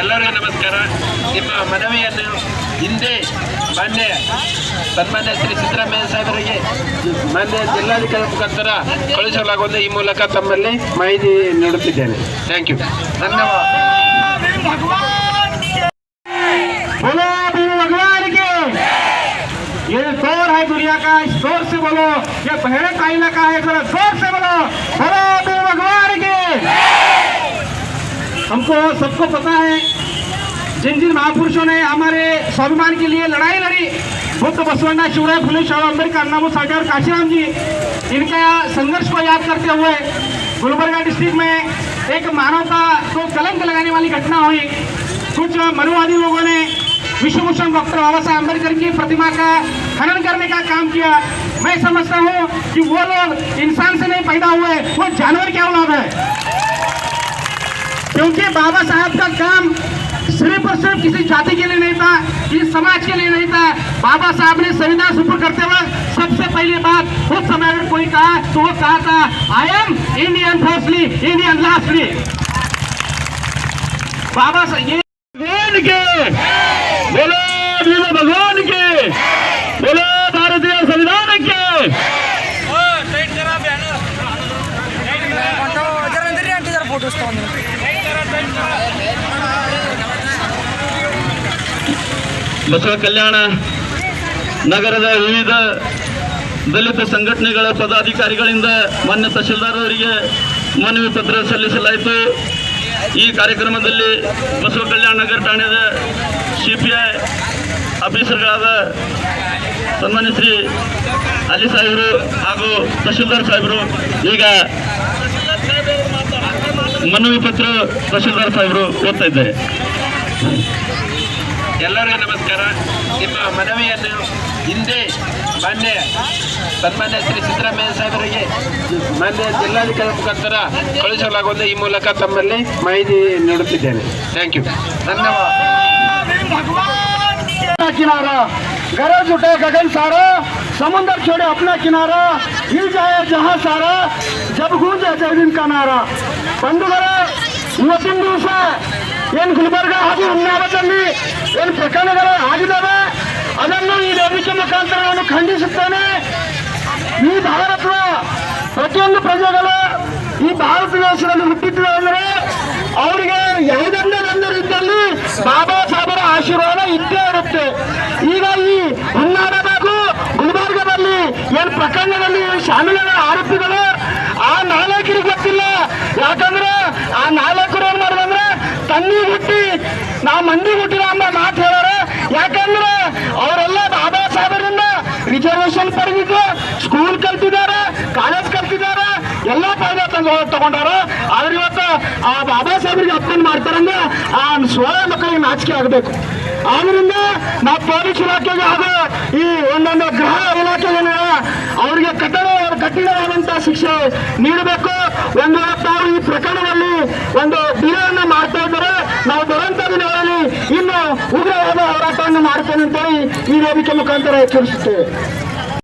ಎಲ್ಲರಿಗೂ ನಮಸ್ಕಾರ ನಿಮ್ಮ ಮನವಿಯನ್ನು ಹಿಂದೆ ಮಾನ್ಯ ಸನ್ಮಾನ್ಯ ಶ್ರೀ ಸಿದ್ದರಾಮಯ್ಯ ಸಾಹೇಬರಿಗೆ ಮಾನ್ಯ ಜಿಲ್ಲಾಧಿಕಾರಿ ಮುಖಾಂತರ ಕಳುಹಿಸಲಾಗುವುದು ಈ ಮೂಲಕ ತಮ್ಮಲ್ಲಿ ಮಾಹಿತಿ ನೀಡುತ್ತಿದ್ದೇನೆ ಥ್ಯಾಂಕ್ ಯು ಧನ್ಯವಾದ बोलो अभी भगवान के ये जोर है दुनिया का इस जोर से बोलो ये बहरे का इलाका है जरा जोर से बोलो बोलो अभी भगवान के हमको सबको पता है, जिन जिन महापुरुषों ने हमारे स्वाभिमान के लिए लड़ाई लड़ी बुद्ध बसवण्णा शिवराय फुले शाह अंबेडकर साठे और काशीराम जी, इनका संघर्ष को याद करते हुए गुलबर्गा डिस्ट्रिक्ट में एक मानवता को कलंक लगाने वाली घटना हुई। कुछ मनुवादी लोगों ने विश्वभूषण डॉक्टर बाबा साहब अंबेडकर की प्रतिमा का खनन करने का काम किया। मैं समझता हूँ कि वो लोग इंसान से नहीं पैदा हुए, वो जानवर क्या औलाद है? क्योंकि बाबा साहब का काम सिर्फ़ और सिर्फ़ किसी जाति के लिए नहीं था किसी समाज के लिए नहीं था। बाबा साहब ने संविधान सुपर करते वक्त सबसे पहली बात उस समय अगर कोई कहा तो वो कहा था I am Indian firstly Indian lastly Baba Saheb ये भगवान के। बोलो भगवान के। बोलो भारतीय संविधान के। फ़ोटो ಬಸವ ಕಲ್ಯಾಣ ನಗರದ ವಿವಿಧ ದಲಿತ ಸಂಘಟನೆಗಳ ಪದಾಧಿಕಾರಿಗಳಿಂದ ಮಾನ್ಯ ತಹಶೀಲ್ದಾರ್ ಅವರಿಗೆ ಮನವಿ ಪತ್ರ ಸಲ್ಲಿಸಲಾಯಿತು. ಈ ಕಾರ್ಯಕ್ರಮದಲ್ಲಿ ಬಸವ ಕಲ್ಯಾಣ ನಗರ ಠಾಣೆಯ ಸಿ ಪಿ ಐ ಆಫೀಸರ್ಗಳಾದ ಸನ್ಮಾನ್ಯ ಶ್ರೀ ಅಲಿ ಸಾಹೇಬರು ಹಾಗೂ ತಹಶೀಲ್ದಾರ್ ಸಾಹೇಬರು ಈಗ ಮನವಿ ಪತ್ರ ತಹಶೀಲ್ದಾರ್ ಸಾಹೇಬರು ಓದ್ತಾ ಇದ್ದಾರೆ. ಎಲ್ಲರಿಗೂ ನಮಸ್ಕಾರ. ನಿಮ್ಮ ಮನವಿಯನ್ನು ಹಿಂದೆ ಮಾನ್ಯ ಸನ್ಮಾನ್ಯ ಶ್ರೀ ಸಿದ್ದರಾಮಯ್ಯ ಸಾಹೇಬರಿಗೆ ಮಾನ್ಯ ಜಿಲ್ಲಾಧಿಕಾರಿ ಮುಖಾಂತರ ಕಳುಹಿಸಲಾಗುವುದು. ಈ ಮೂಲಕ ತಮ್ಮಲ್ಲಿ ಮಾಹಿತಿ ನೀಡುತ್ತಿದ್ದೇನೆ. ಥ್ಯಾಂಕ್ ಯು ಧನ್ಯವಾದ. गरज उठे गगन सारा समुंदर छोड़े अपना किनारा हिल जाए जहां सारा जब गूंजे जय दिन का नारा ಬಂಧುಗಳೇ ಇವತ್ತಿನ ದಿವಸ ಏನು ಗುಲ್ಬರ್ಗ ಹಾಗೂ ಹುನ್ನಾವದಲ್ಲಿ ಏನು ಪ್ರಕರಣಗಳು ಆಗಿದ್ದಾವೆ ಅದನ್ನು ಈ ವೇದಿಕೆ ಮುಖಾಂತರ ನಾನು ಖಂಡಿಸುತ್ತೇನೆ ಈ ಭಾರತದ ಪ್ರತಿಯೊಂದು ಪ್ರಜೆಗಳು ಈ ಭಾರತ ದೇಶದಲ್ಲಿ ಹುಟ್ಟಿದ್ರು ಅಂದ್ರೆ ಅವರಿಗೆ ಯಾವುದನ್ನೇ ನಂದರಿದ್ದಲ್ಲಿ ಬಾಬಾ ಸಾಹೇಬರ ಆಶೀರ್ವಾದ ಇದ್ದೇ ಇರುತ್ತೆ ಶಾಮೀಲಾದ ಆರೋಪಿಗಳು ಆ ನಾಲ್ಕರಿಗೆ ಗೊತ್ತಿಲ್ಲ. ಯಾಕಂದ್ರೆ ಆ ನಾಲ್ಕರು ಏನ್ ಮಾಡಿದಂದ್ರೆ ತನ್ನಿ ಹುಟ್ಟಿ, ನಾ ಮಂದಿ ಹುಟ್ಟಿದ ಅನ್ನೋ ಮಾತು ಹೇಳಾರೆ. ಯಾಕಂದ್ರೆ ಅವರೆಲ್ಲ ಬಾಬಾ ಸಾಹೇಬರಿಂದ ರಿಸರ್ವೇಷನ್ ಪಡೆದಿದ್ರು ಸ್ಕೂಲ್ ಕಲ್ತಿದ್ದಾರೆ ಕಾಲೇಜ್ ಕಲ್ತಿದ್ದಾರೆ, ಎಲ್ಲ ಫಾಯ್ದಾ ತಂದು ತಗೊಂಡಾರ. ಆದ್ರೆ ಇವತ್ತು ಆ ಬಾಬಾ ಸಾಹೇಬರಿಗೆ ಅಪ್ಪನ್ ಮಾಡ್ತಾರಂದ್ರೆ ಆ ಸೋಳ ಮಕ್ಕಳಿಗೆ ನಾಚಿಕೆ ಆಗಬೇಕು. ಆದ್ರಿಂದ ನಾವು ಪೊಲೀಸ್ ಇಲಾಖೆಗೆ ಹಾಗೂ ಈ ಒಂದೊಂದು ಗೃಹ ಇಲಾಖೆಗೆ ಅವರಿಗೆ ಕಠಿಣ ಕಠಿಣವಾದಂತಹ ಶಿಕ್ಷೆ ನೀಡಬೇಕು ಒಂದು ಅವರು ಈ ಪ್ರಕರಣದಲ್ಲಿ ಒಂದು ಬಿಲನ್ನು ಮಾಡ್ತಾ ಇದ್ದಾರೆ. ನಾವು ಬರುವಂತ ದಿನಗಳಲ್ಲಿ ಇನ್ನು ಉಗ್ರವಾದ ಹೋರಾಟವನ್ನು ಮಾಡ್ತೇನೆ ಅಂತೇಳಿ ಈ ವೇದಿಕೆ ಮುಖಾಂತರ ಎಚ್ಚರಿಸುತ್ತೇವೆ.